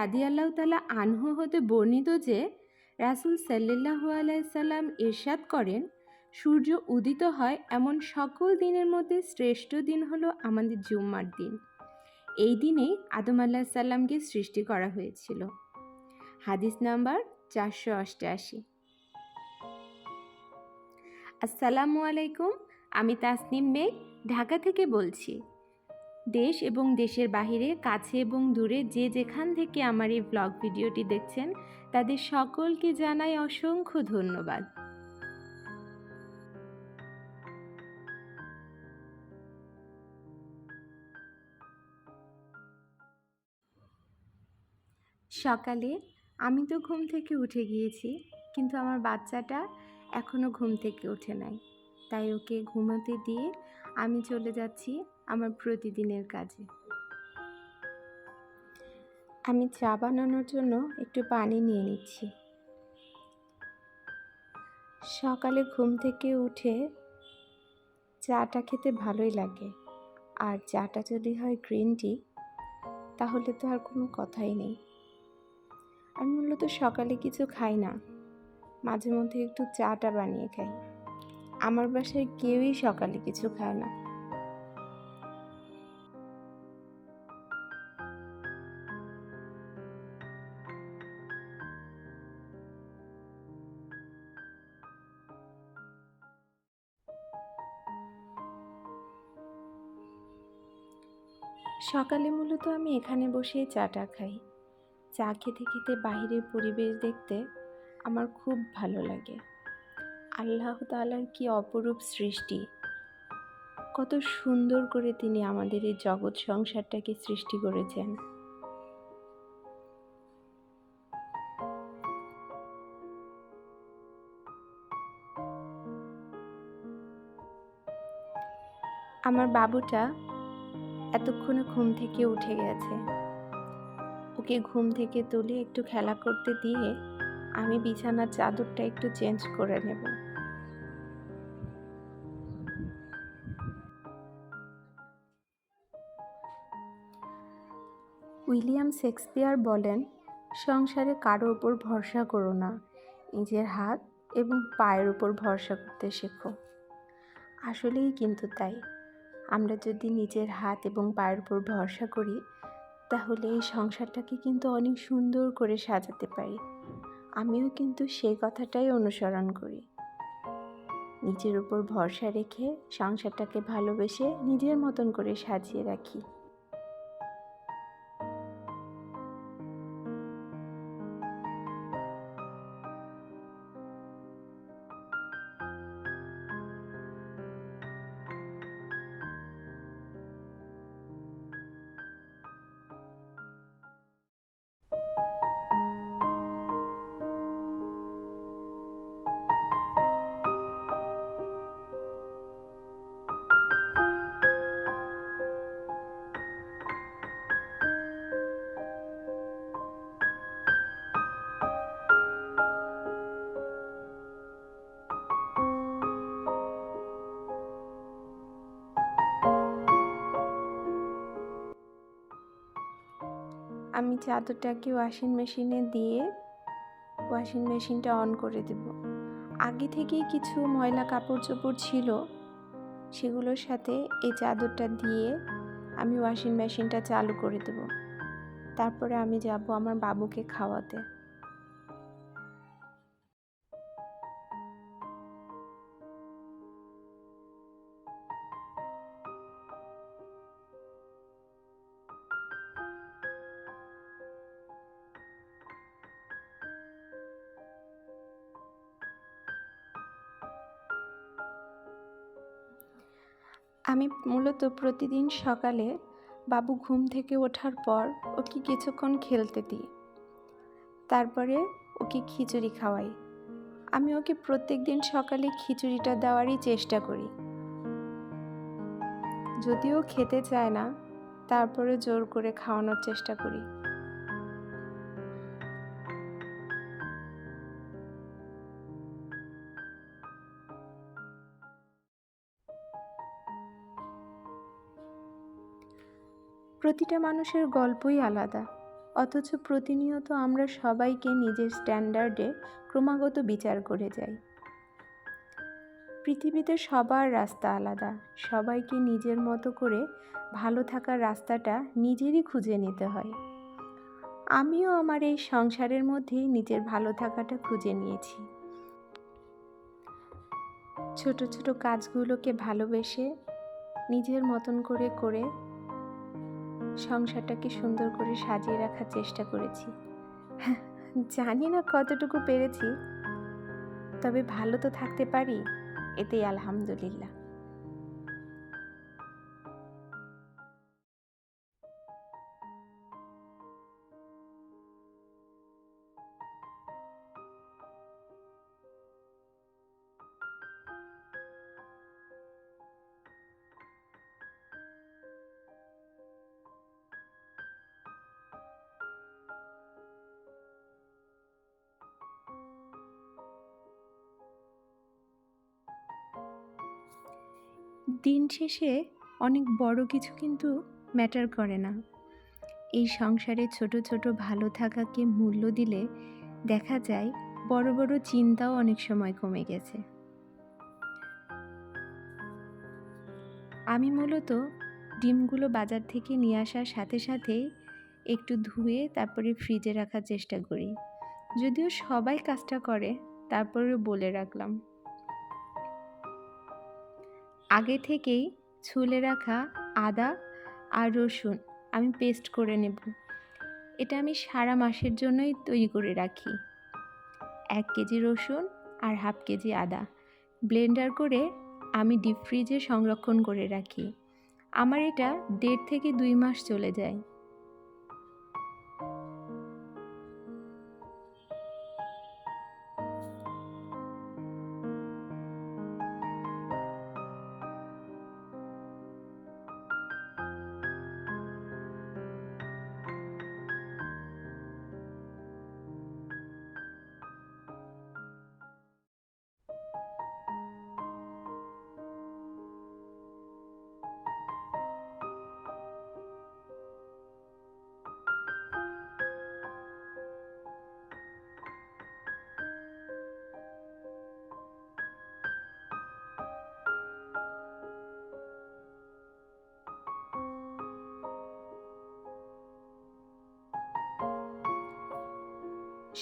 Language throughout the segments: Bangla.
হুরাইরা রাদিয়াল্লাহ তালা আনহু হতে বর্ণিত যে, রাসুল সাল্লাহু আলাইসাল্লাম এরশাদ করেন, সূর্য উদিত হয় এমন সকল দিনের মধ্যে শ্রেষ্ঠ দিন হলো আমাদের জুম্মার দিন। এই দিনেই আদম আল্লাহ সাল্লামকে সৃষ্টি করা হয়েছিল। হাদিস নাম্বার চারশো অষ্টআশি। আসসালামু আলাইকুম, আমি তাসনিম বেগ ঢাকা থেকে বলছি। দেশ এবং দেশের বাহিরে, কাছে এবং দূরে যে যেখান থেকে আমার এই ব্লগ ভিডিওটি দেখছেন, তাদের সকলকে জানাই অসংখ্য ধন্যবাদ। সকালে আমি তো ঘুম থেকে উঠে গিয়েছি, কিন্তু আমার বাচ্চাটা এখনও ঘুম থেকে ওঠে নাই। তাই ওকে ঘুমাতে দিয়ে আমি চলে যাচ্ছি আমার প্রতিদিনের কাজে। আমি চা বানানোর জন্য একটু পানি নিয়ে নিচ্ছি। সকালে ঘুম থেকে উঠে চাটা খেতে ভালোই লাগে। আর চাটা যদি হয় গ্রিন টি, তাহলে তো আর কোনো কথাই নেই। আমি মূলত সকালে কিছু খাই না। মাঝে মধ্যে একটু চাটা বানিয়ে খাই। আমার বাসায় কেউই সকালে কিছু খায় না। সকালে মূলত আমি এখানে বসেই চাটা খাই। চা খেতে খেতে বাহিরের পরিবেশ দেখতে আমার খুব ভালো লাগে। আল্লাহ তালার কি অপরূপ সৃষ্টি। কত সুন্দর করে তিনি আমাদের এই জগৎ সংসারটাকে সৃষ্টি করেছেন। আমার বাবুটা এতক্ষণে ঘুম থেকে উঠে গেছে। ওকে ঘুম থেকে তুলে একটু খেলা করতে দিয়ে আমি বিছানার চাদরটা একটু চেঞ্জ করে নেব। উইলিয়াম শেক্সপিয়ার বলেন, সংসারে কারও ওপর ভরসা করো না। নিজের হাত এবং পায়ের উপর ভরসা করতে শেখো। আসলেই কিন্তু তাই। আমরা যদি নিজের হাত এবং পায়ের উপর ভরসা করি, তাহলে এই সংসারটাকে কিন্তু অনেক সুন্দর করে সাজাতে পারি। আমিও কিন্তু সেই কথাটাই অনুসরণ করি। নিজের উপর ভরসা রেখে সংসারটাকে ভালোবেসে নিজের মতন করে সাজিয়ে রাখি। আমি চাদরটাকে ওয়াশিং মেশিনে দিয়ে ওয়াশিং মেশিনটা অন করে দেব। আগে থেকেই কিছু ময়লা কাপড় চোপড় ছিল, সেগুলোর সাথে এই চাদরটা দিয়ে আমি ওয়াশিং মেশিনটা চালু করে দেব। তারপরে আমি যাব আমার বাবুকে খাওয়াতে। আমি মূলত প্রতিদিন সকালে বাবু ঘুম থেকে ওঠার পর ওকে কিছুক্ষণ খেলতে দিই। তারপরে ওকে খিচুড়ি খাওয়াই। আমি ওকে প্রত্যেক দিন সকালে খিচুড়িটা দেওয়ারই চেষ্টা করি। যদিও খেতে চায় না তারপরে জোর করে খাওয়ানোর চেষ্টা করি। প্রতিটা মানুষের গল্পই আলাদা। অথচ প্রতিনিয়ত আমরা সবাইকে নিজের স্ট্যান্ডার্ডে ক্রমাগত বিচার করে যাই। পৃথিবীতে সবার রাস্তা আলাদা। সবাইকে নিজের মতো করে ভালো থাকার রাস্তাটা নিজেরই খুঁজে নিতে হয়। আমিও আমার এই সংসারের মধ্যেই নিজের ভালো থাকাটা খুঁজে নিয়েছি। ছোট ছোট কাজগুলোকে ভালোবেসে নিজের মতন করে করে সংসারটাকে সুন্দর করে সাজিয়ে রাখার চেষ্টা করেছি। জানি না কতটুকু পেরেছি, তবে ভালো তো থাকতে পারি, এতেই আলহামদুলিল্লাহ। দিন শেষে অনেক বড় কিছু কিন্তু ম্যাটার করে না। এই সংসারে ছোট ছোট ভালো থাকাকে মূল্য দিলে দেখা যায় বড় বড় চিন্তাও অনেক সময় কমে গেছে। আমি মূলত ডিমগুলো বাজার থেকে নিয়ে আসার সাথে সাথেই একটু ধুয়ে তারপরে ফ্রিজে রাখার চেষ্টা করি। যদিও সবাই কাজটা করে, তারপরেও বলে রাখলাম। আগে থেকেই ছুলে রাখা আদা আর রসুন আমি পেস্ট করে নেব। এটা আমি সারা মাসের জন্যই তৈরি করে রাখি। এক কেজি রসুন আর হাফ কেজি আদা। ব্লেন্ডার করে আমি ডিপ ফ্রিজে সংরক্ষণ করে রাখি। আমার এটা দেড় থেকে দুই মাস চলে যায়।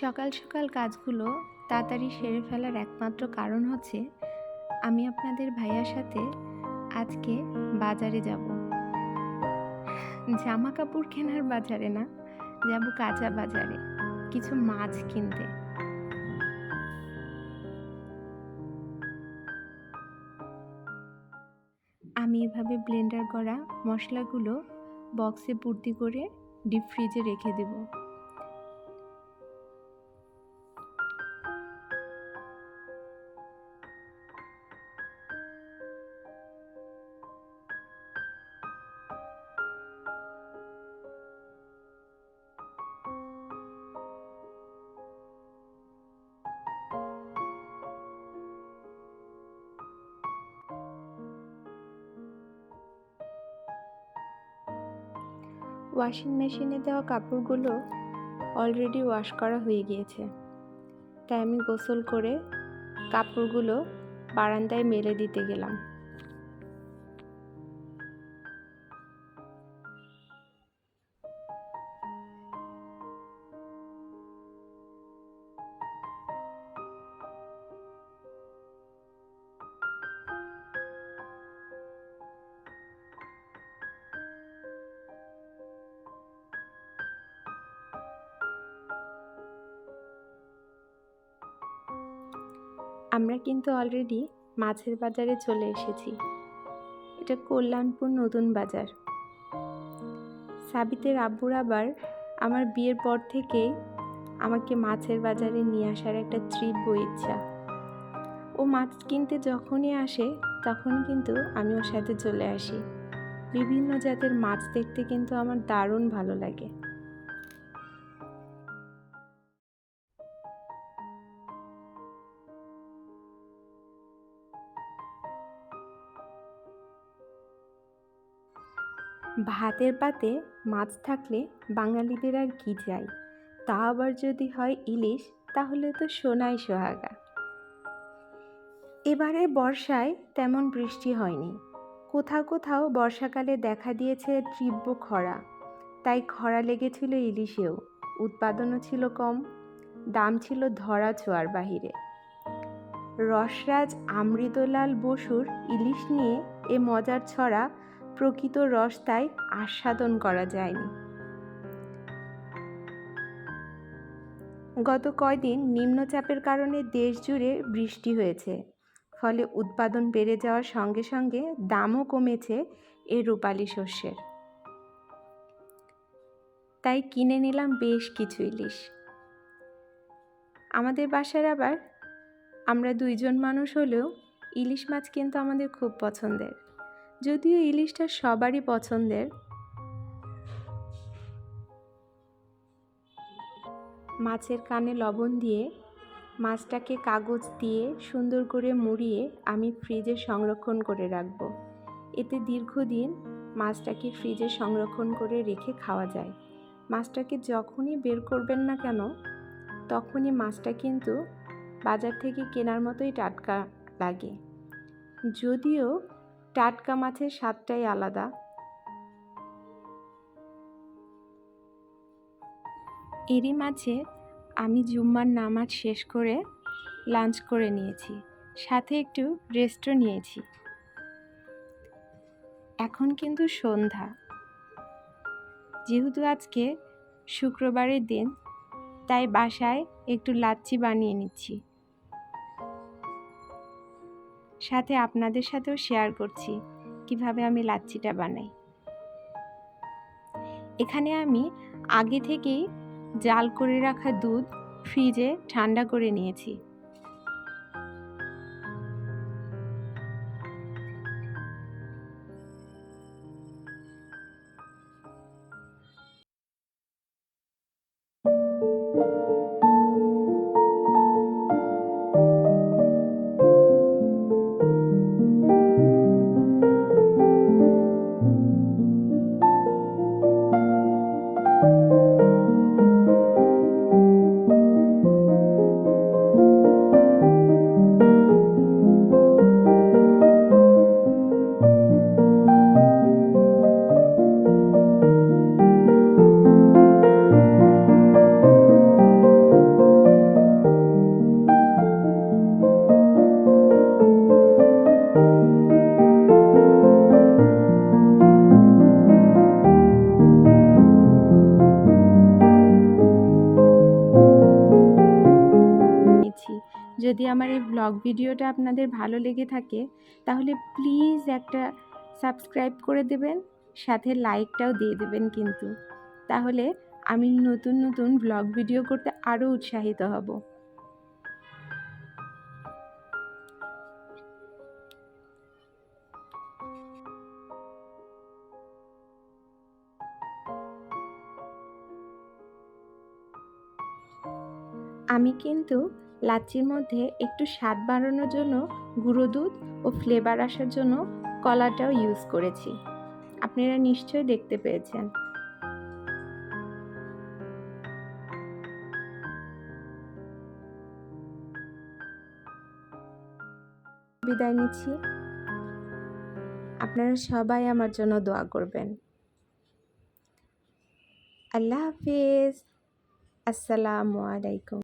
সকাল সকাল কাজগুলো তাড়াতাড়ি সেরে ফেলার একমাত্র কারণ হচ্ছে আমি আপনাদের ভাইয়ার সাথে আজকে বাজারে যাব। জামা কাপড় কেনার বাজারে না, যাব কাঁচা বাজারে, কিছু মাছ কিনতে। আমি এভাবে ব্লেন্ডার করা মশলাগুলো বক্সে পূর্তি করে ডিপ ফ্রিজে রেখে দেবো। ওয়াশিং মেশিনে দেওয়া কাপড়গুলো অলরেডি ওয়াশ করা হয়ে গিয়েছে। তাই আমি গোসল করে কাপড়গুলো বারান্দায় মেলে দিতে গেলাম। আমরা কিন্তু অলরেডি মাছের বাজারে চলে এসেছি। এটা কল্যাণপুর নতুন বাজার। সাবিতের আব্বুর আবার আমার বিয়ের পর থেকেই আমাকে মাছের বাজারে নিয়ে আসার একটা তীব্র ইচ্ছা। ও মাছ কিনতে যখনই আসে, তখন কিন্তু আমি ওর সাথে চলে আসি। বিভিন্ন জাতের মাছ দেখতে কিন্তু আমার দারুণ ভালো লাগে। ভাতের পাতে মাছ থাকলে বাঙালিদের আর কি চাই? তা আবার যদি হয় ইলিশ, তাহলে তো সোনাই সোহাগা। এবারে বর্ষায় তেমন বৃষ্টি হয়নি। কোথাও কোথাও বর্ষাকালে দেখা দিয়েছে তীব্র খরা। তাই খরা লেগেছিল ইলিশেও, উৎপাদনও ছিল কম, দাম ছিল ধরা ছোঁয়ার বাহিরে। রসরাজ, আমৃতলাল বসুর ইলিশ নিয়ে এ মজার ছড়া প্রকৃত রস তাই আস্বাদন করা যায়নি। গত কয়দিন নিম্নচাপের কারণে দেশ জুড়ে বৃষ্টি হয়েছে, ফলে উৎপাদন বেড়ে যাওয়ার সঙ্গে সঙ্গে দামও কমেছে এ রূপালী শস্যের। তাই কিনে নিলাম বেশ কিছু ইলিশ। আমাদের বাসার আবার আমরা দুইজন মানুষ হলেও ইলিশ মাছ কিন্তু আমাদের খুব পছন্দের। যদিও ইলিশটা সবারই পছন্দের। মাছের কানে লবণ দিয়ে, মাছটাকে কাগজ দিয়ে সুন্দর করে মুড়িয়ে আমি ফ্রিজে সংরক্ষণ করে রাখব। এতে দীর্ঘদিন মাছটাকে ফ্রিজে সংরক্ষণ করে রেখে খাওয়া যায়। মাছটাকে যখনই বের করবেন না কেন, তখনই মাছটা কিন্তু বাজার থেকে কেনার মতোই টাটকা লাগে। যদিও টাটকা মাছের স্বাদটাই আলাদা। এরই মাঝে আমি জুম্মার নামাজ শেষ করে লাঞ্চ করে নিয়েছি, সাথে একটু রেস্টও নিয়েছি। এখন কিন্তু সন্ধ্যা। যেহেতু আজকে শুক্রবারের দিন, তাই বাসায় একটু লাচ্ছি বানিয়ে নিচ্ছি। সাথে আপনাদের সাথেও শেয়ার করছি, কীভাবে আমি লাচ্ছিটা বানাই। এখানে আমি আগে থেকেই জাল করে রাখা দুধ ফ্রিজে ঠান্ডা করে নিয়েছি নিয়েছি। আমার এই ব্লগ ভিডিওটা আপনাদের ভালো লেগে থাকে, তাহলে প্লিজ একটা সাবস্ক্রাইব করে দেবেন, সাথে লাইকটাও দিয়ে দেবেন কিন্তু। তাহলে আমি নতুন নতুন ব্লগ ভিডিও করতে আরও উৎসাহিত হব। আমি কিন্তু লাচ্ছির মধ্যে একটু স্বাদ বাড়ানোর জন্য গুঁড়ো দুধ ও ফ্লেভার আসার জন্য কলাটাও ইউজ করেছি। আপনারা নিশ্চয়ই দেখতে পেয়েছেন। বিদায় নিচ্ছি। আপনারা সবাই আমার জন্য দোয়া করবেন। আল্লাহ হাফিজ। আসসালামু আলাইকুম।